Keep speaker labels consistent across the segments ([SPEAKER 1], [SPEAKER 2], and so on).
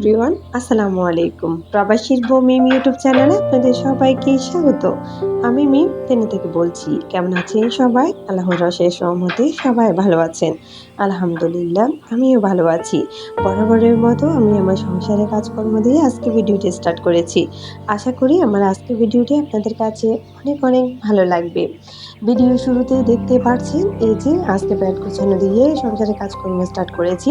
[SPEAKER 1] Everyone আসসালামু আলাইকুম। প্রবাসীর বউ মিম ইউটিউব চ্যানেলে আপনাদের সবাইকে স্বাগত। আমি মিম তেনে থেকে বলছি, কেমন আছেন সবাই? আল্লাহর রসের সহমতে সবাই ভালো আছেন। আলহামদুলিল্লাহ, আমিও ভালো আছি। বরাবরের মতো আমি আমার সংসারের কাজকর্ম দিয়ে আজকে ভিডিওটি স্টার্ট করেছি। আশা করি আমার আজকে ভিডিওটি আপনাদের কাছে অনেক অনেক ভালো লাগবে। ভিডিও শুরুতে দেখতে পাচ্ছেন, এই যে আজকে ব্যাট গোছানো দিয়ে সংসারের কাজকর্ম স্টার্ট করেছি।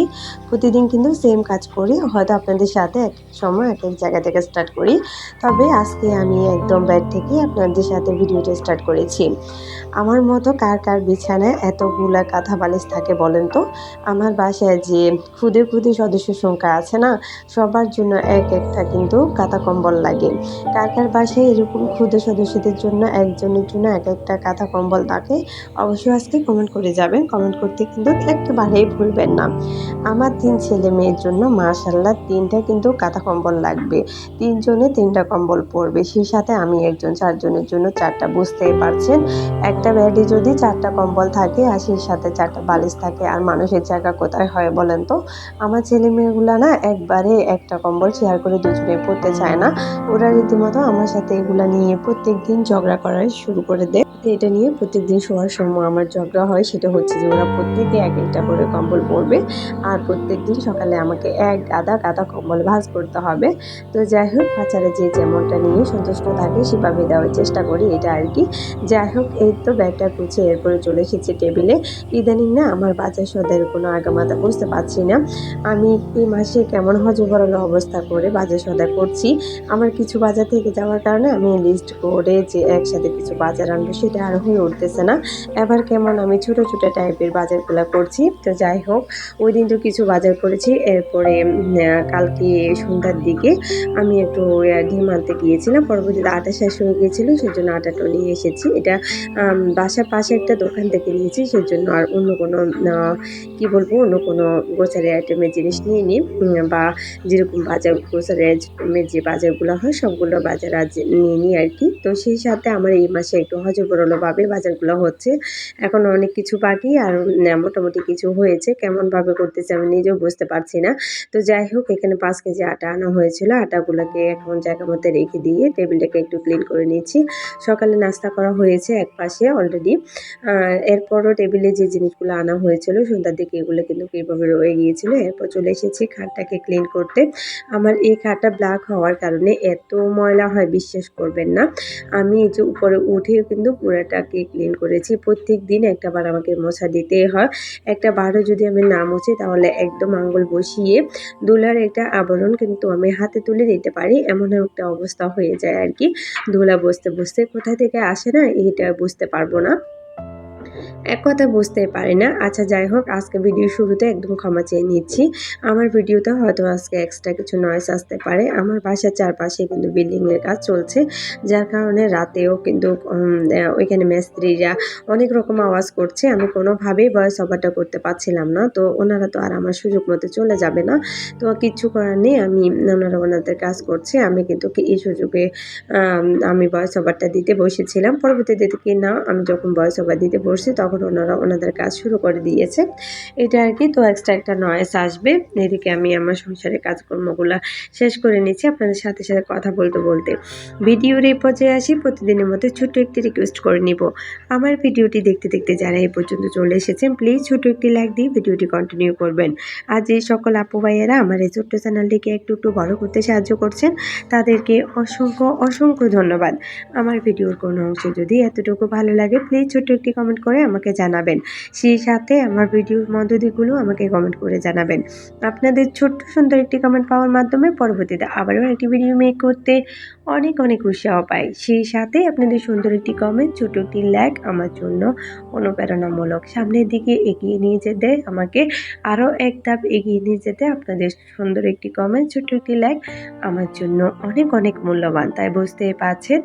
[SPEAKER 1] প্রতিদিন কিন্তু সেম কাজ করি, হয়তো আপনাদের সাথে এক সময়, এক এক জায়গা থেকে স্টার্ট করি। তবে আজকে আমি একদম ব্যাট থেকে আপনাদের সাথে ভিডিওটা স্টার্ট করেছি। আমার মতো কার কার বিছানায় এতগুলা কাঁথা বালিশ থাকে বলেন তো? আমার বাসায় যে ক্ষুদে ক্ষুদে সদস্য সংখ্যা আছে না, সবার জন্য এক একটা কিন্তু কাঁথা কম্বল লাগে। কার কার বাসায় এরকম ক্ষুদে সদস্যদের জন্য একজনের জন্য এক একটা কাঁথা কম্বল থাকে, অবশ্যই আজকে কমেন্ট করে যাবেন। কমেন্ট করতে কিন্তু একেবারেই ভুলবেন না। আমার তিন ছেলে মেয়ের জন্য মাশাল্লাহ তিনটা কিন্তু কাঁথা কম্বল লাগবে। তিনজনে তিনটা কম্বল পরবে, সেই সাথে আমি একজন, চারজনের জন্য চারটা, বুঝতেই পারছেন? একটা বেডে যদি চারটা কম্বল থাকে আর সেই সাথে চারটা বালিশ থাকে, আর মানুষের জায়গা কোথায় হয় বলেন তো? আমার ছেলে মেয়েগুলো না একবারে একটা কম্বল শেয়ার করে দুজনে পড়তে চায় না। ওরা রীতিমতো আমার সাথে এগুলা নিয়ে প্রত্যেক দিন ঝগড়া করা শুরু করে দেয়। এটা নিয়ে প্রত্যেক দিন শোয়ার সময় আমার ঝগড়া হয়, সেটা হচ্ছে যে ওরা প্রত্যেকে এক একটা করে কম্বল পরবে আর প্রত্যেক দিন সকালে আমাকে এক গাদা গাদা কম্বল ভাজ করতে হবে। তো যাই হোক, বাচ্চারা যে যেমনটা নিয়ে সন্তুষ্ট থাকে, সেভাবে দেওয়ার চেষ্টা করি, এটা আর কি। যাই হোক, এই তো ব্যাগটা গুছিয়ে এরপরে চলে এসেছি টেবিলে। ইদানিং না আমার বাচ্চা সদের কোনো আগামাতা বুঝতে পারছি না। আমি এই মাসে কেমন হজবরল অবস্থা করে বাজার সদা করছি। আমার কিছু বাজার থেকে যাওয়ার কারণে আমি লিস্ট করে যে একসাথে কিছু বাজার আনব সেটা আর হয়ে উঠতেছে না। এবার কেমন আমি ছোটো ছোটো টাইপের বাজারগুলো করছি। তো যাই হোক, ওই দিন তো কিছু বাজার করেছি। এরপরে কালকে সন্ধ্যার দিকে আমি একটু ডিম আনতে গিয়েছিলাম। পরবর্তীতে আটা শেষ হয়ে গিয়েছিল গিয়েছিল সেজন্য আটাটা নিয়ে এসেছি। এটা বাসার পাশে একটা দোকান থেকে নিয়েছি, সেজন্য আর অন্য কোনো কি বলব, অন্য কোনো গ্রোসারি আইটেমের জিনিস নিয়ে নিই বা যেরকম বাজার গ্রোসারি আইটেমের যে বাজারগুলো হয়, সবগুলো বাজার আজ নিয়ে নিই আর কি। তো সেই সাথে আমার এই মাসে একটু হজবরলভাবে বাজারগুলো হচ্ছে। এখন অনেক কিছু বাকি আর মোটামুটি কিছু হয়েছে। কেমনভাবে করতেছে আমি নিজেও বুঝতে পারছি না। তো যাই হোক, এখানে পাঁচ কেজি আটা আনা হয়েছিল। আটাগুলোকে এখন জায়গা মধ্যে রেখে দিয়ে টেবিলটাকে একটু ক্লিন করে নিচ্ছি। সকালে নাস্তা করা হয়েছে এক পাশে অলরেডি এরপরও টেবিলে যে জিনিসগুলো আনা হয়েছিল সন্ধ্যার দিকে এগুলো কিন্তু কীভাবে রয়ে গিয়েছিল, এরপর চলে এসেছি খাটটাকে ক্লিন করতে। আমার এই খাটটা ব্ল্যাক হওয়ার কারণে এত ময়লা হয়, বিশ্বাস করবেন না। আমি এই যে উপরে উঠেও কিন্তু পুরাটাকে ক্লিন করেছি। প্রত্যেক দিন একটা বার আমাকে মোছা দিতে হয়। একটা বারও যদি আমি না মুছি তাহলে একদম আঙ্গুল বসিয়ে দোলার একটা আবরণ কিন্তু আমি হাতে তুলে নিতে পারি। এমন একটা অবস্থা হয়ে যায় আর কি। দোলা বসতে বসতে কোথা থেকে আসে না, এটা বুঝতে পারব না। এক কথা বুঝতে পারি না। আচ্ছা যাই হোক, আজকে ভিডিও শুরুতে একদম ক্ষমা চেয়ে নিচ্ছি। আমার ভিডিওতে হয়তো আজকে এক্সট্রা কিছু নয়েস আসতে পারে। আমার বাসার চারপাশে কিন্তু বিল্ডিংয়ের কাজ চলছে, যার কারণে রাতেও কিন্তু ওইখানে মিস্ত্রিরা অনেক রকম আওয়াজ করছে। আমি কোনোভাবেই বয়স ওভারটা করতে পারছিলাম না। তো ওনারা তো আর আমার সুযোগ মতো চলে যাবে না। তো কিচ্ছু করার নেই। আমি, ওনারা ওনাদের কাজ করছে। আমি কিন্তু এই সুযোগে আমি বয়স ওভারটা দিতে বসেছিলাম। পরবর্তীতে কি না, আমি যখন বয়স ওভার দিতে বসছি তখন তখন ওনারা ওনাদের কাজ শুরু করে দিয়েছে। এটা আর কি, তো এক্সট্রা একটা নয়েস আসবে। এদিকে আমি আমার সংসারের কাজকর্মগুলো শেষ করে নিচ্ছি। আপনাদের সাথে সাথে কথা বলতে বলতে ভিডিওর এই পর্যায়ে আসি। প্রতিদিনের মধ্যে ছোট্ট একটি রিকোয়েস্ট করে নিব। আমার ভিডিওটি দেখতে দেখতে যারা এই পর্যন্ত চলে এসেছেন প্লিজ ছোট একটি লাইক দিয়ে ভিডিওটি কন্টিনিউ করবেন। আর যে সকল আপু ভাইয়েরা আমার এই ছোট্ট চ্যানেলটিকে একটু একটু বড় করতে সাহায্য করছেন, তাদেরকে অসংখ্য অসংখ্য ধন্যবাদ। আমার ভিডিওর কোনো অংশ যদি এতটুকু ভালো লাগে প্লিজ ছোট্ট একটি কমেন্ট করে আমাকে আমাকে জানাবেন। সেই সাথে আমার ভিডিওর মধ্যদিকগুলো আমাকে কমেন্ট করে জানাবেন। আপনাদের ছোট্ট সুন্দর একটি কমেন্ট পাওয়ার মাধ্যমে পরবর্তীতে আবারও একটি ভিডিও মেক করতে অনেক অনেক উৎসাহ পাই। সেই সাথে আপনাদের সুন্দর একটি কমেন্ট ছোট একটি ল্যাক আমার জন্য অনুপ্রেরণামূলক। সামনের দিকে এগিয়ে নিয়ে যেতে আমাকে আরও এক ধাপ এগিয়ে নিয়ে যেতে আপনাদের সুন্দর একটি কমেন্ট ছোট্ট একটি ল্যাক আমার জন্য অনেক অনেক মূল্যবান। তাই বুঝতে পারছেন?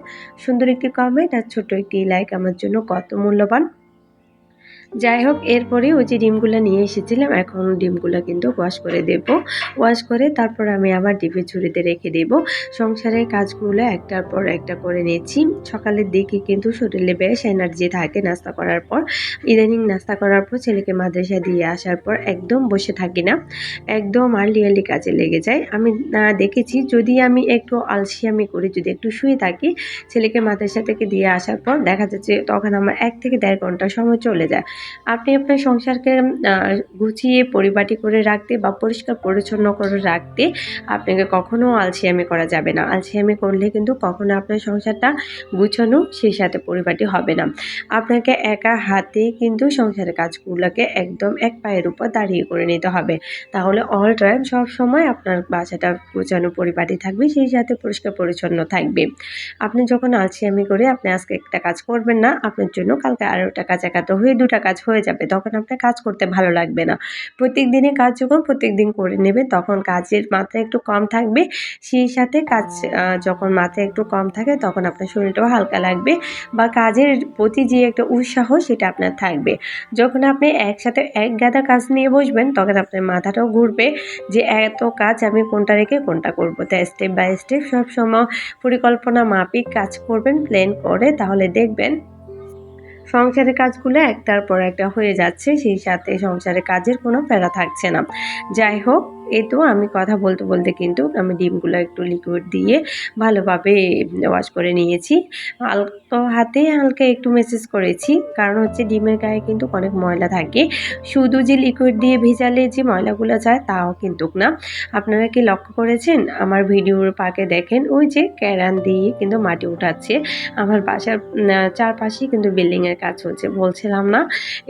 [SPEAKER 1] সুন্দর একটি কমেন্ট আর ছোট একটি লাইক আমার জন্য কত মূল্যবান? যাই হোক এরপরে ওই যে ডিমগুলো নিয়ে এসেছিলাম এখন ডিমগুলো কিন্তু ওয়াশ করে দেব। ওয়াশ করে তারপর আমি আবার ডিপের ঝুড়িতে রেখে দেব। সংসারের কাজগুলো একটার পর একটা করে নিয়েছি। সকালের দিকে কিন্তু শরীরে বেশ এনার্জি থাকে নাস্তা করার পর। ইদানিং নাস্তা করার পর ছেলেকে মাদ্রাসা দিয়ে আসার পর একদম বসে থাকি না। একদম আর্লি আর্লি কাজে লেগে যায়। আমি আহ, দেখেছি যদি আমি একটু আলসিয়ামি করি যদি একটু শুয়ে থাকি ছেলেকে মাদ্রাসা থেকে দিয়ে আসার পর দেখা যাচ্ছে তখন আমার এক থেকে দেড় ঘণ্টা সময় চলে যায়। আপনি আপনার সংসারকে গুছিয়ে পরিপাটি করে রাখতে বা পরিষ্কার পরিচ্ছন্ন করে রাখতে আপনাকে কখনো আলসিয়ামি করা যাবে না। আলসিয়ামি করলে কিন্তু কখনো আপনার সংসারটা গুছানো সেই সাথে পরিপাটি হবে না। আপনাকে একা হাতে কিন্তু সংসারের কাজগুলোকে একদম এক পায়ের উপর দাঁড়িয়ে করে নিতে হবে। তাহলে অল টাইম সব সময় আপনার বাসাটা গুছানো, পরিপাটি থাকবে, সেই সাথে পরিষ্কার পরিচ্ছন্ন থাকবে। আপনি যখন আলসিয়ামি করে আপনি আজকে একটা কাজ করবেন না, আপনার জন্য কালকে আরেকটা কাজ একাত্র হয়ে দুটা কাজ হয়ে যাবে, তখন আপনার কাজ করতে ভালো লাগবে না। প্রত্যেক দিনে কাজ যখন প্রত্যেক দিন করে নেবে, তখন কাজের মাত্রা একটু কম থাকবে। সেই সাথে কাজ যখন মাত্রা একটু কম থাকে, তখন আপনার শরীরটাও হালকা লাগবে বা কাজের প্রতি যে একটা উৎসাহ, সেটা আপনার থাকবে। যখন আপনি একসাথে এক গাদা কাজ নিয়ে বসবেন, তখন আপনার মাথাটাও ঘুরবে যে এত কাজ আমি কোনটা রেখে কোনটা করব। তাই স্টেপ বাই স্টেপ সবসময় পরিকল্পনা মাফিক কাজ করবেন প্ল্যান করে তাহলে দেখবেন সংসারের কাজগুলো একটার পর একটা হয়ে যাচ্ছে, সেই সাথে সংসারের কাজের কোনো প্যারা থাকছে না। যাই হোক এই তো আমি কথা বলতে বলতে কিন্তু আমি ডিমগুলো একটু লিকুইড দিয়ে ভালোভাবে ওয়াশ করে নিয়েছি। হালকা হাতে হালকা একটু মেসেজ করেছি কারণ হচ্ছে ডিমের গায়ে কিন্তু অনেক ময়লা থাকে। শুধু যে লিকুইড দিয়ে ভেজালে যে ময়লাগুলো যায় তাও কিন্তু না। আপনারা কি লক্ষ্য করেছেন? আমার ভিডিওর পাকে দেখেন ওই যে ক্যারান দিয়ে কিন্তু মাটি উঠাচ্ছে। আমার বাসার উম, চারপাশে কিন্তু বিল্ডিংয়ের কাজ চলছে বলছিলাম না?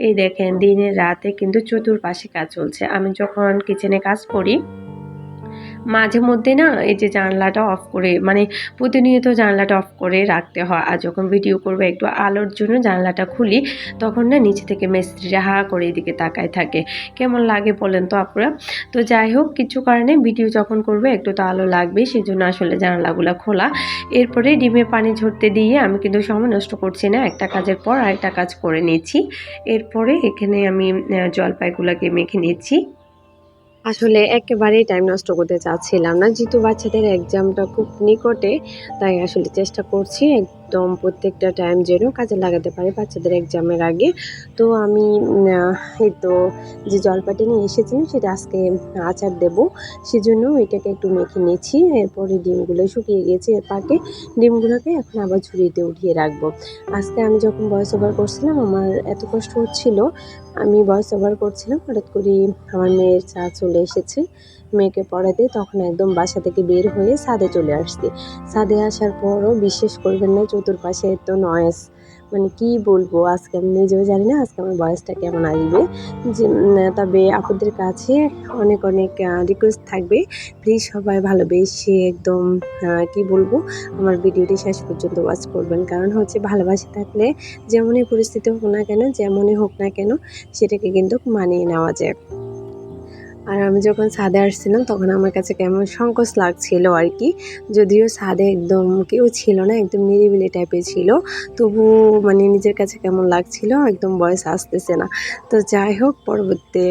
[SPEAKER 1] এই দেখেন দিনের রাতে কিন্তু চতুর্পাশে কাজ চলছে। আমি যখন কিচেনে কাজ করি। মাঝে মধ্যে না এই যে জানলাটা অফ করে মানে প্রতিনিয়ত জানলাটা অফ করে রাখতে হয়। আর যখন ভিডিও করব, একটু আলোর জন্য জানলাটা খুলি, তখন না নিচে থেকে মিস্ত্রিরা হা করে এদিকে তাকায় থাকে। কেমন লাগে বলেন তো আপনারা তো যাই হোক, কিছু কারণে ভিডিও যখন করবে, একটু তো আলো লাগবে সেই জন্য আসলে জানলাগুলো খোলা। এরপরে ডিমে পানি ঝরতে দিয়ে আমি কিন্তু সময় নষ্ট করছি না, একটা কাজের পর আরেকটা কাজ করে নিয়েছি এরপরে এখানে আমি জলপাইগুলোকে মেখে নিচ্ছি। আসলে একেবারেই টাইম নষ্ট করতে চাচ্ছিলাম না। যেহেতু বাচ্চাদের এক্সামটা খুব নিকটে, তাই আসলে চেষ্টা করছি একদম প্রত্যেকটা টাইম যেন কাজে লাগাতে পারে বাচ্চাদের এক্সামের আগে। তো আমি এই তো যে জলপাটি নিয়ে এসেছিলাম সেটা আজকে আচার দেব। সেজন্য এটাকে একটু মেখে নিয়েছি, এরপরে ডিমগুলো শুকিয়ে গেছে এর পাকে। ডিমগুলোকে এখন আবার ঝুড়িতে উঠিয়ে রাখব। আজকে আমি যখন ভয়েস ওভার করছিলাম, আমার এত কষ্ট হচ্ছিল। আমি ভয়েস ওভার করছিলাম, হঠাৎ করে আমার মেয়ের চা চলে এসেছে। মেয়েকে পড়াতে, তখন একদম বাসা থেকে বের হয়ে ছাদে চলে আসছি ছাদে আসার পরও বিশ্বাস করবেন না, চতুর্পাশে এত নয়েস মানে কি বলব, আজকে আমি নিজেও জানি না আজকে আমার বয়সটা কেমন আসবে। যে তবে আপনাদের কাছে অনেক অনেক রিকোয়েস্ট থাকবে। প্লিজ সবাই ভালোবেসে একদম কি বলব, আমার ভিডিওটি শেষ পর্যন্ত ওয়াচ করবেন। কারণ হচ্ছে ভালোবাসা থাকলে যেমনই পরিস্থিতি হোক না কেন, যেমনই হোক না কেন, সেটাকে কিন্তু মানিয়ে নেওয়া যায়। আর আমি যখন সাদে আসছিলাম, তখন আমার কাছে কেমন সংকোচ লাগছিল আর কি। যদিও সাদে একদম কেউ ছিল না, একদম নিরিবিলি টাইপের ছিল। তবু মানে নিজের কাছে কেমন লাগছিল, একদম বয়স আসতেছে না। তো যাই হোক, পরবর্তী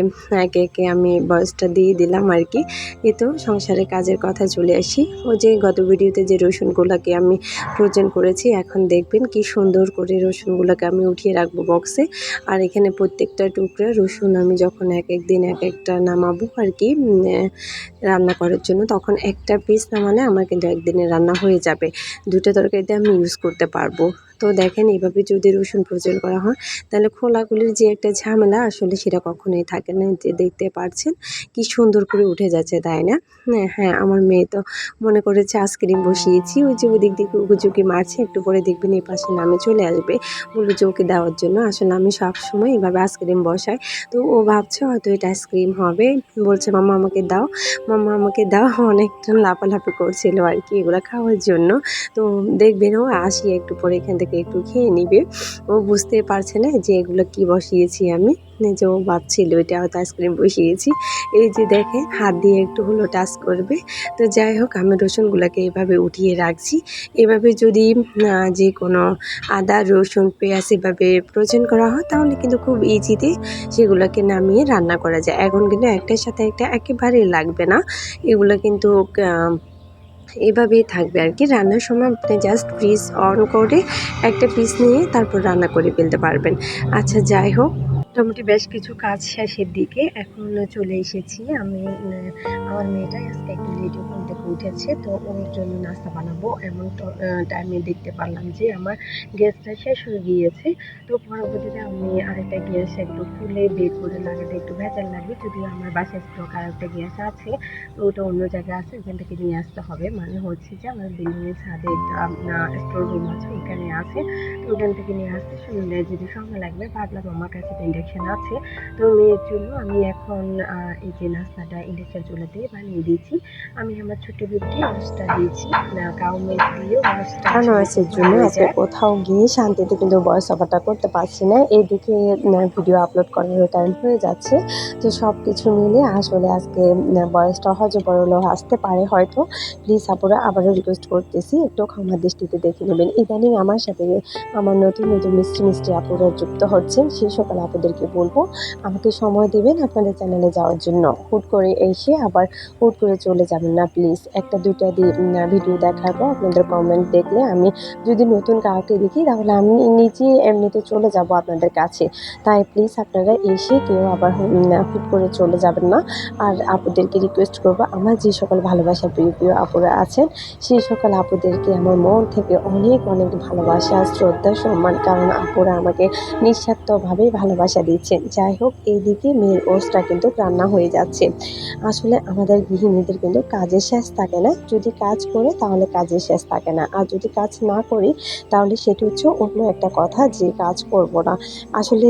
[SPEAKER 1] একে একে আমি বয়সটা দিয়ে দিলাম আর কি। এ তো সংসারের কাজের কথা চলে আসি। ও যে গত ভিডিওতে যে রসুনগুলোকে আমি প্রোজন করেছি, এখন দেখবেন কি সুন্দর করে রসুনগুলোকে আমি উঠিয়ে রাখব বক্সে আর এখানে প্রত্যেকটা টুকরা রসুন আমি যখন এক এক দিন এক একটা নামাবো আর কি রান্না করার জন্য। তখন একটা পিস না মানে আমার কিন্তু একদিনে রান্না হয়ে যাবে। দুটো তরকারিতে আমি ইউজ করতে পারব। তো দেখেন এইভাবে যদি রসুন প্রয়োজন করা হয়, তাহলে খোলাগুলির যে একটা ঝামেলা, আসলে সেটা কখনোই থাকে না। যে দেখতে পারছেন কি সুন্দর করে উঠে যাচ্ছে, তাই না? হ্যাঁ হ্যাঁ আমার মেয়ে তো মনে করেছে আইসক্রিম বসিয়েছি। ওই যে ওদিক দিকে উগুচুকি মারছে, একটু পরে দেখবেন এই পাশে নামে চলে আসবে বলব যে ওকে দেওয়ার জন্য। আসলে আমি সবসময় এভাবে আইসক্রিম বসাই। তো ও ভাবছে হয়তো এটা আইসক্রিম হবে। বলছে মামা আমাকে দাও। মামা আমাকে দাও অনেকটা লাফালাফি করছিল আর কি এগুলো খাওয়ার জন্য। তো দেখবেন ও আসি একটু পরে এখান থেকে থেকে একটু খেয়ে নিবে। ও বুঝতে পারছে না যে এগুলো কি বসিয়েছি আমি। যে ও ভাবছিল এটা হয়তো আইসক্রিম বসিয়েছি। এই যে দেখে হাত দিয়ে একটু হলো টাচ করবে। তো যাই হোক, আমি রসুনগুলোকে এভাবে উঠিয়ে রাখছি। এভাবে যদি যে কোনো আদা, রসুন, পেঁয়াজ এভাবে প্রয়োজন করা হয়, তাহলে কিন্তু খুব ইজিতে সেগুলোকে নামিয়ে রান্না করা যায়। এখন কিন্তু একটার সাথে একটা একেবারেই লাগবে না। এগুলো কিন্তু এভাবেই থাকবে আর কি। রান্নার সময় আপনি জাস্ট ফ্রিজ অন করে একটা পিস নিয়ে তারপর রান্না করে ফেলতে পারবেন। আচ্ছা যাই হোক। মোটামুটি বেশ কিছু কাজ শেষের দিকে এখন চলে এসেছি। আমি আমার মেয়েটা আজকে একটু লেটে ঘুম থেকে উঠেছে তো ওর জন্য নাস্তা বানাবো। এমন টাইমে দেখতে পারলাম যে আমার গ্যাসটা শেষ হয়ে গিয়েছে। তো পরবর্তীতে আমি আরেকটা গ্যাস একটু খুলে বের করে লাগাতে একটু ভেজাল লাগবে। যদিও আমার বাসায় স্টক আর একটা গ্যাস আছে, তো ওটা অন্য জায়গায় আছে, ওখান থেকে নিয়ে আসতে হবে। মানে হচ্ছে যে আমার বিল্ডিংয়ের ছাদে একটা স্টোর রুম আছে, ওখানে আছে। তো ওখান থেকে নিয়ে আসতে শুনলে যদি সময় লাগবে, ভাবলাম আমার কাছে তো ইন্ডাকশন আছে। তো মেয়ের জন্য আমি এখন এই যে নাস্তাটা ইন্ডাকশন চুলাতে বানিয়ে দিয়েছি। আমি আমার ছোট্ট বিউটি রোস্টটা দিয়েছি। দিয়ে
[SPEAKER 2] নয়েসের জন্য আজকে কোথাও গিয়ে শান্তিতে কিন্তু ভয়েস ওভারটা করতে পারছি না। এইদিকে ভিডিও আপলোড করার টাইম হয়ে যাচ্ছে। তো সব কিছু মিলে আসলে আজকে বয়সটা হজে বড়লো আসতে পারে হয়তো। প্লিজ আপনারা আবারও রিকোয়েস্ট করতেছি একটু ক্ষমার দৃষ্টিতে দেখে নেবেন। ইদানিং আমার সাথে আমার নতুন নতুন মিষ্টি মিষ্টি আপুরা যুক্ত হচ্ছেন। সেই সকল আপুদেরকে বলব, আমাকে সময় দেবেন আপনাদের চ্যানেলে যাওয়ার জন্য। হুট করে এসে আবার হুট করে চলে যাবেন না প্লিজ একটা, দুইটা ভিডিও দেখার পর আপনাদের কমেন্ট দেখলে আমি যদি নতুন কাউকে দেখি, তাহলে আমি নিজে এমনিতে চলে যাব আপনাদের কাছে। তাই প্লিজ আপনারা এসে কেউ আবার হুট করে চলে যাবেন না। আর আপুদেরকে রিকোয়েস্ট করব, আমার যে সকল ভালোবাসা প্রিয় প্রিয় আপুরা আছেন, সেই সকল আপুদেরকে আমার মন থেকে অনেক অনেক ভালোবাসা, শ্রদ্ধা, সম্মান, কারণ আপুরা আমাকে নিঃস্বার্থভাবেই ভালোবাসা দিচ্ছেন। যাই হোক, এইদিকে মেয়ের ওসটা কিন্তু রান্না হয়ে যাচ্ছে। আসলে আমাদের গৃহিণীদের কিন্তু কাজের শেষ থাকে না। যদি কাজ করে, তাহলে কাজের শেষ থাকে না। আর যদি কাজ না করি, তাহলে সেটি হচ্ছে অন্য একটা কথা যে কাজ করব না। আসলে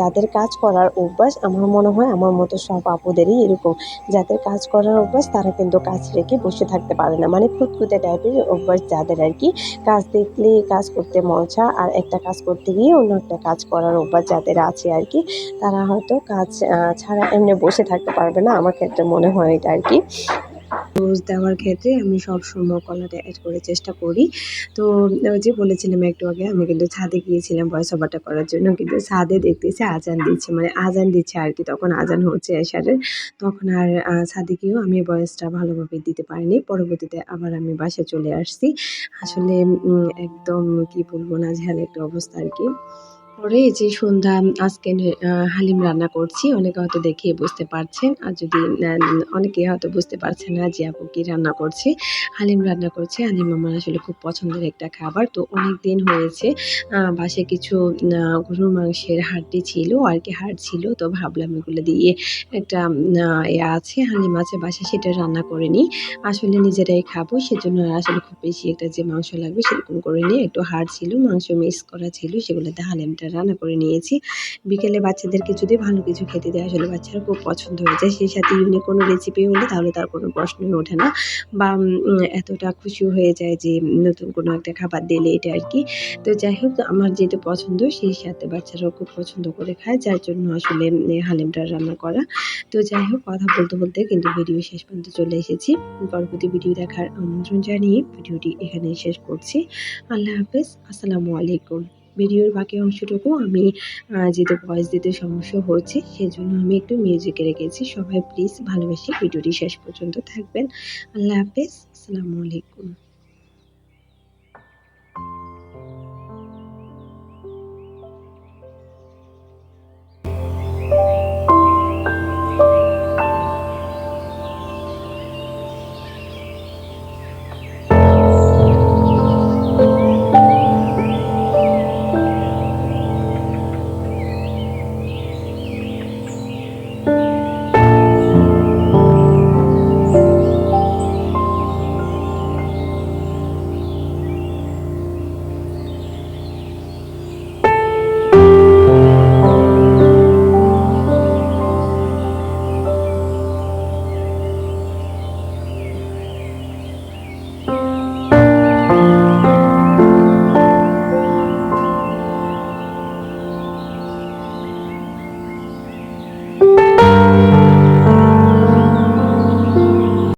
[SPEAKER 2] যাদের কাজ করার অভ্যাস, আমার মনে হয় আমার মতো সব আপুদেরই এরকম। যাদের কাজ করার অভ্যাস, তারা কিন্তু কাজ রেখে বসে থাকতে পারে না। মানে খুঁতখুঁতে টাইপের অভ্যাস যাদের আর কি, কাজ দেখলে কাজ করতে মজা আর একটা কাজ করতে গিয়ে অন্য একটা কাজ করার অভ্যাস যাদের আছে আর কি, তারা হয়তো কাজ ছাড়া এমনি বসে থাকতে পারবে না। আমার ক্ষেত্রে মনে হয় এটা আর কি।
[SPEAKER 1] রোজ দেওয়ার ক্ষেত্রে আমি সব সময় কলাটা অ্যাড করে চেষ্টা করি। তো যে বলেছিলাম একটু আগে, আমি কিন্তু ছাদে গিয়েছিলাম ভয়েস ওভারটা করার জন্য। কিন্তু ছাদে দেখতেছি আজান দিচ্ছে মানে আজান দিচ্ছে আর কি। তখন আজান হচ্ছে এশারের তখন আর ছাদে গিয়েও আমি ভয়েসটা ভালোভাবে দিতে পারিনি। পরবর্তীতে আবার আমি বাসায় চলে আসছি। আসলে একদম কি বলব না, ঝাল একটা অবস্থা আর কি। পরে যে সন্ধ্যা, আজকে হালিম রান্না করছি। অনেকে হয়তো দেখে বুঝতে পারছেন। আর যদি অনেকে হয়তো বুঝতে পারছেন না যে আপু কি রান্না করছে। হালিম রান্না করছে। হালিম আমার আসলে খুব পছন্দের একটা খাবার। তো অনেক দিন হয়েছে বাসায় কিছু গরুর মাংসের হাড়টি ছিল, আর কি হাড় ছিল। তো ভাবলাম এগুলো দিয়ে একটা এ আছে, হালিম আছে বাসে সেটা রান্না করে নিই। আসলে নিজেরাই খাব, সেজন্য আসলে খুব বেশি একটা যে মাংস লাগবে সেরকম করে নিয়ে একটু হাড় ছিল, মাংস মিক্স করা ছিল, সেগুলোতে হালিমটা রান্না করে নিয়েছি। বিকেলে বাচ্চাদেরকে যদি ভালো কিছু খেতে দেয়। আসলে বাচ্চারা খুব পছন্দ হয়ে যায়। সেই সাথে ইউনিক কোনো রেসিপি হলে তাহলে তার কোনো প্রশ্নই ওঠে না। বা এতটা খুশি হয়ে যায় যে নতুন কোনো একটা খাবার দিলে এটা আর কি। তো যাই হোক, আমার যেহেতু পছন্দ সেই সাথে বাচ্চারাও খুব পছন্দ করে খায়। যার জন্য আসলে হালিমটা রান্না করা। তো যাই হোক, কথা বলতে বলতে কিন্তু ভিডিও শেষ পর্যন্ত চলে এসেছি। পরবর্তী ভিডিও দেখার আমন্ত্রণ জানিয়ে ভিডিওটি এখানেই শেষ করছি। আল্লাহ হাফেজ। আসসালামু আলাইকুম। ভিডিওর বাকি অংশটুকু আমি যেহেতু ভয়েস দিতে সমস্যা হচ্ছে, সেজন্য আমি একটু মিউজিকে রেখেছি। সবাই প্লিজ ভালোবেসে ভিডিওটি শেষ পর্যন্ত থাকবেন। আল্লাহ হাফেজ। আসসালামু আলাইকুম।